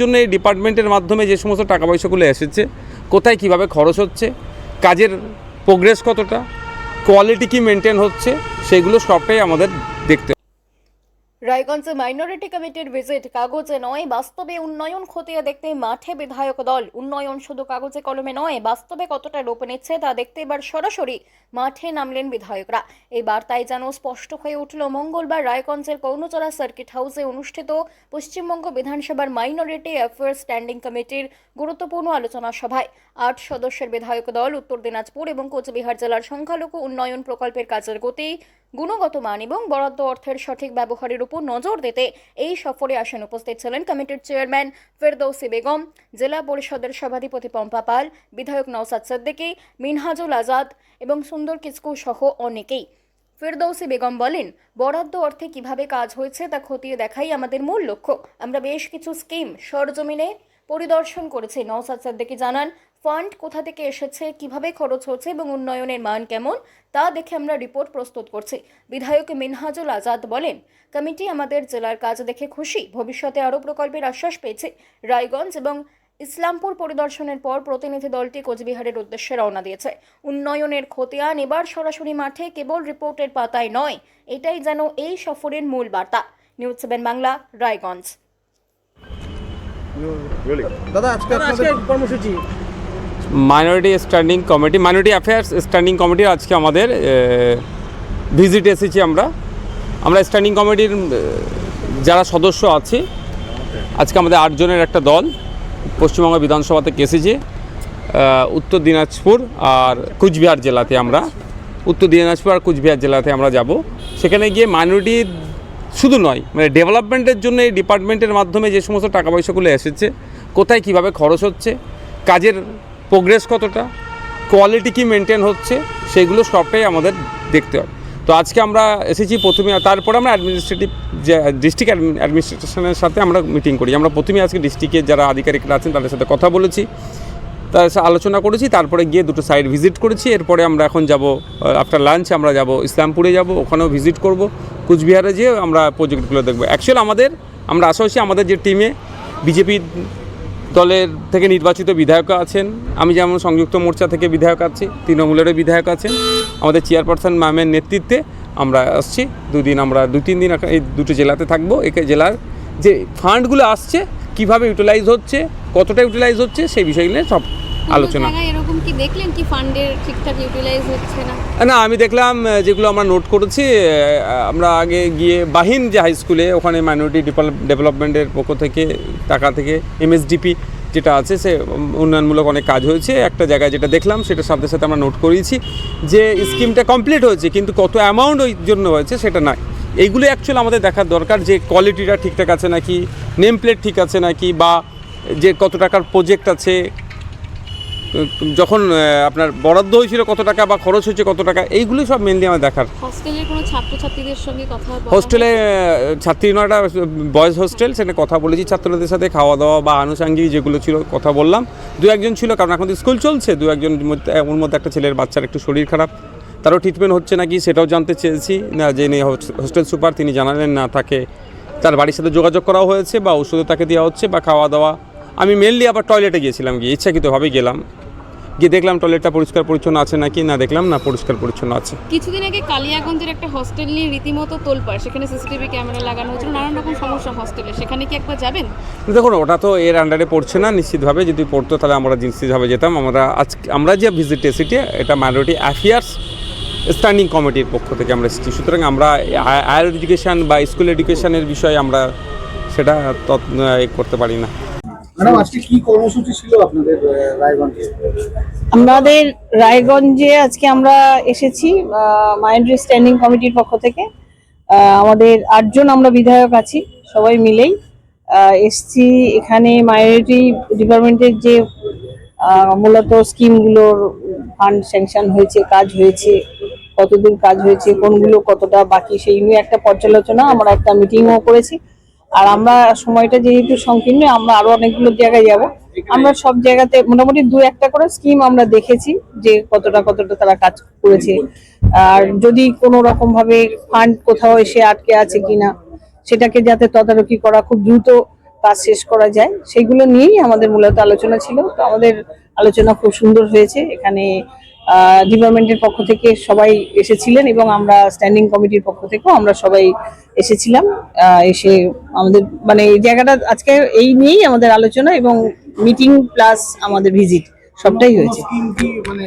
জন্য এই ডিপার্টমেন্টের মাধ্যমে যে সমস্ত টাকা পয়সাগুলো এসেছে, কোথায় কীভাবে খরচ হচ্ছে, কাজের প্রোগ্রেস কতটা কোয়ালিটি কি মেনটেন হচ্ছে, সেগুলো সবটাই আমাদের দেখতে। রায়গঞ্জে মাইনরিটি কমিটির ভিজিট কাগজে নয়, বাস্তবে উন্নয়ন খতিয়ে দেখতে মাঠে বিধায়ক দল। উন্নয়ন শুধু কাগজে কলমে নয়, বাস্তবে কতটা রূপ নিচ্ছে তা দেখতে এবার সরাসরি মাঠে নামলেন বিধায়করা। এই বার্তায় যেন স্পষ্ট হয়ে উঠল, মঙ্গলবার রায়গঞ্জের কৌনচরা সার্কিট হাউসে অনুষ্ঠিত পশ্চিমবঙ্গ বিধানসভার মাইনরিটি অ্যাফেয়ার্স স্ট্যান্ডিং কমিটির গুরুত্বপূর্ণ আলোচনা সভায়। আট সদস্যের বিধায়ক দল, উত্তর দিনাজপুর এবং কোচবিহার জেলার সংখ্যালঘু উন্নয়ন প্রকল্পের কাজের গতি গুণগত মান এবং বরাদ্দ অর্থের সঠিক ব্যবহারের উপর নজর দিতে এই সফরে আসেন উপস্থিত ছিলেন কমিটির চেয়ারম্যান ফেরদৌসি বেগম, জেলা পরিষদের সভাধিপতি পম্পা পাল, বিধায়ক নওসাদ সিদ্দিকী, মিনহাজুল আজাদ এবং সুন্দর কিসকু সহ অনেকেই। ফেরদৌসি বেগম বলেন, বরাদ্দ অর্থে কীভাবে কাজ হয়েছে তা খতিয়ে দেখাই আমাদের মূল লক্ষ্য। আমরা বেশ কিছু স্কিম সরজমিনে পরিদর্শন করেছি, নওসাদ সিদ্দিকী জানান। ফান্ড কোথা থেকে এসেছে কীভাবে খরচ হচ্ছে এবং উন্নয়নের মান কেমন তা দেখে আমরা রিপোর্ট প্রস্তুত করছি। বিধায়ক মিনহাজুল আজাদ বলেন কমিটি আমাদের জেলার কাজ দেখে খুশি। ভবিষ্যতে আরও প্রকল্পের আশ্বাস পেয়েছে। রায়গঞ্জ এবং ইসলামপুর পরিদর্শনের পর প্রতিনিধি দলটি কোচবিহারের উদ্দেশ্যে রওনা দিয়েছে। উন্নয়নের খতিয়ান এবার সরাসরি মাঠে কেবল রিপোর্টের পাতায় নয়। এটাই যেন এই সফরের মূল বার্তা। News seven Bangla Raiganj. দাদা আজকে কর্মসূচি। Minority standing committee minority affairs standing কমিটির আজকে আমাদের ভিজিট এসেছি আমরা। আমরা স্ট্যান্ডিং কমিটির যারা সদস্য আছি, আজকে আমাদের আটজনের একটা দল, পশ্চিমবঙ্গ বিধানসভা থেকে এসেছে উত্তর দিনাজপুর আর কুচবিহার জেলাতে আমরা। উত্তর দিনাজপুর আর কুচবিহার জেলাতে আমরা যাব। সেখানে গিয়ে মাইনরিটি শুধু নয় মানে ডেভেলপমেন্টের জন্য এই ডিপার্টমেন্টের মাধ্যমে যে সমস্ত টাকা পয়সাগুলো এসেছে, কোথায় কীভাবে খরচ হচ্ছে, কাজের প্রোগ্রেস কতটা? কোয়ালিটি কি মেনটেন হচ্ছে? সেগুলো সবটাই আমাদের দেখতে হবে। তো আজকে আমরা এসেছি প্রথমে তারপরে আমরা অ্যাডমিনিস্ট্রেটিভ যে ডিস্ট্রিক্ট অ্যাডমিনিস্ট্রেশনের সাথে আমরা মিটিং করি। আমরা প্রথমে আজকে ডিস্ট্রিক্টের যারা আধিকারিকরা আছেন, তাদের সাথে কথা বলেছি, তার সাথে আলোচনা করেছি, তারপরে গিয়ে দুটো সাইড ভিজিট করেছি। এরপরে আমরা এখন যাব আফটার লাঞ্চ আমরা যাব ইসলামপুরে যাব, ওখানেও ভিজিট করব। কুচবিহারে যেয়ে আমরা প্রজেক্টগুলো দেখব। অ্যাকচুয়াল আমাদের, আমরা আশা আমাদের যে টিমে বিজেপি দলের থেকে নির্বাচিত বিধায়ক আছেন। আমি যেমন সংযুক্ত মোর্চা থেকে বিধায়ক আছি, তৃণমূলেরও বিধায়ক আছেন। আমাদের চেয়ারপারসন ম্যামের নেতৃত্বে আমরা আসছি। দুদিন আমরা দু তিন দিন এই দুটো জেলাতে থাকব। একে জেলার যে ফান্ডগুলো আসছে, কীভাবে ইউটিলাইজ হচ্ছে, কতটা ইউটিলাইজ হচ্ছে, সেই বিষয়গুলো সব আলোচনা। এরকম কি দেখলেন কি ফান্ডের ঠিকঠাক ইউটিলাইজ হচ্ছে না? না আমি দেখলাম যেগুলো আমরা নোট করেছি আমরা আগে গিয়ে বাহিন যে হাই স্কুলে ওখানে মাইনরিটি ডেভেলপমেন্টের পক্ষ থেকে টাকা থেকে এমএসডিপি যেটা আছে সে উন্নয়নমূলক অনেক কাজ হয়েছে। একটা জায়গায় যেটা দেখলাম সেটার সাথে সাথে আমরা নোট করিয়েছি যে স্কিমটা কমপ্লিট হয়েছে কিন্তু কত অ্যামাউন্ট ওই জন্য হয়েছে সেটা নাই। এইগুলো অ্যাকচুয়ালি আমাদের দেখার দরকার যে কোয়ালিটিটা ঠিকঠাক আছে নাকি নেম প্লেট ঠিক আছে নাকি বা যে কত টাকার প্রজেক্ট আছে যখন আপনার বরাদ্দ হয়েছিল কত টাকা বা খরচ হয়েছে কত টাকা এইগুলো সব মেনলি আমার দেখার। হস্টেলের কোনো ছাত্রছাত্রীদের সঙ্গে কথা হোস্টেলে ছাত্রী নয়টা বয়েজ হোস্টেল সেখানে কথা বলেছি ছাত্রদের সাথে খাওয়া দাওয়া বা আনুষাঙ্গিক যেগুলো ছিল কথা বললাম। দু একজন ছিল কারণ এখন তো স্কুল চলছে দু একজন মধ্যে ওর মধ্যে একটা ছেলের বাচ্চার একটু শরীর খারাপ। তারও ট্রিটমেন্ট হচ্ছে নাকি সেটাও জানতে চেয়েছি। না যে নেই হোস্টেল সুপার তিনি জানালেন না তাকে। তার বাড়ির সাথে যোগাযোগ করা হয়েছে বা ওষুধও তাকে দেওয়া হচ্ছে বা খাওয়া দাওয়া আমি মেনলি আবার টয়লেটে গিয়েছিলাম গিয়ে ইচ্ছাকৃতভাবে গেলাম। গিয়ে দেখলাম টয়লেটটা পরিষ্কার পরিচ্ছন্ন আছে নাকি? না দেখলাম না পরিষ্কার পরিচ্ছন্ন আছে। কিছুদিন আগে কালিয়াগঞ্জের একটা হস্টেল নিয়ে রীতিমতো তোলপাড় সেখানে সিসিটিভি ক্যামেরা লাগানো হয়েছিল নানান রকম সমস্যা হস্টেলে সেখানে কি একবার যাবেন? দেখুন ওটা তো এর আন্ডারে পড়ছে না নিশ্চিতভাবে যদি পড়তো তাহলে আমরা নিশ্চিতভাবে যেতাম। আমরা আজ আমরা যে ভিজিট এসেছি এটা মাইনরিটি অ্যাফেয়ার্স স্ট্যান্ডিং কমিটির পক্ষ থেকে আমরা এসেছি। সুতরাং আমরা হায়ার এডুকেশন বা স্কুল এডুকেশনের বিষয়ে আমরা সেটা করতে পারি না। আমাদের রায়গঞ্জে আজকে আমরা এসেছি মাইন্ড্রি স্ট্যান্ডিং কমিটির পক্ষ থেকে। আমাদের আটজন আমরা বিধায়ক আছি, সবাই মিলেই। এসছি এখানে মাইনরিটি ডিপার্টমেন্টের যে মূলত স্কিমগুলোর ফান্ড স্যাংশন হয়েছে, কাজ হয়েছে, কতদূর কাজ হয়েছে, কোনগুলো কতটা বাকি, সেই নিয়ে একটা পর্যালোচনা, আমরা একটা মিটিংও করেছি। আর আমরা সময়টা যেহেতু সংকীর্ণ, আমরা আরও অনেকগুলো জায়গায় যাব। আমরা সব জায়গাতে মোটামুটি দু একটা করে স্কিম আমরা দেখেছি যে কতটা কতটা তারা কাজ করেছে। আর যদি কোনো রকম ভাবে ফান্ড কোথাও এসে আটকে আছে কিনা, সেটাকে যাতে তদারকি করা খুব দ্রুত কাজ শেষ করা যায়, সেগুলো নিয়েই আমাদের মূলত আলোচনা ছিল। তো আমাদের আলোচনা খুব সুন্দর হয়েছে। এখানে ডিপার্টমেন্টের পক্ষ থেকে সবাই এসেছিলেন এবং আমরা স্ট্যান্ডিং কমিটির পক্ষ থেকেও আমরা সবাই এসেছিলাম। এসে আমাদের মানে এই জায়গাটা আজকে এই নিয়েই আমাদের আলোচনা এবং মিটিং প্লাস আমাদের ভিজিট সবটাই হয়েছে। মানে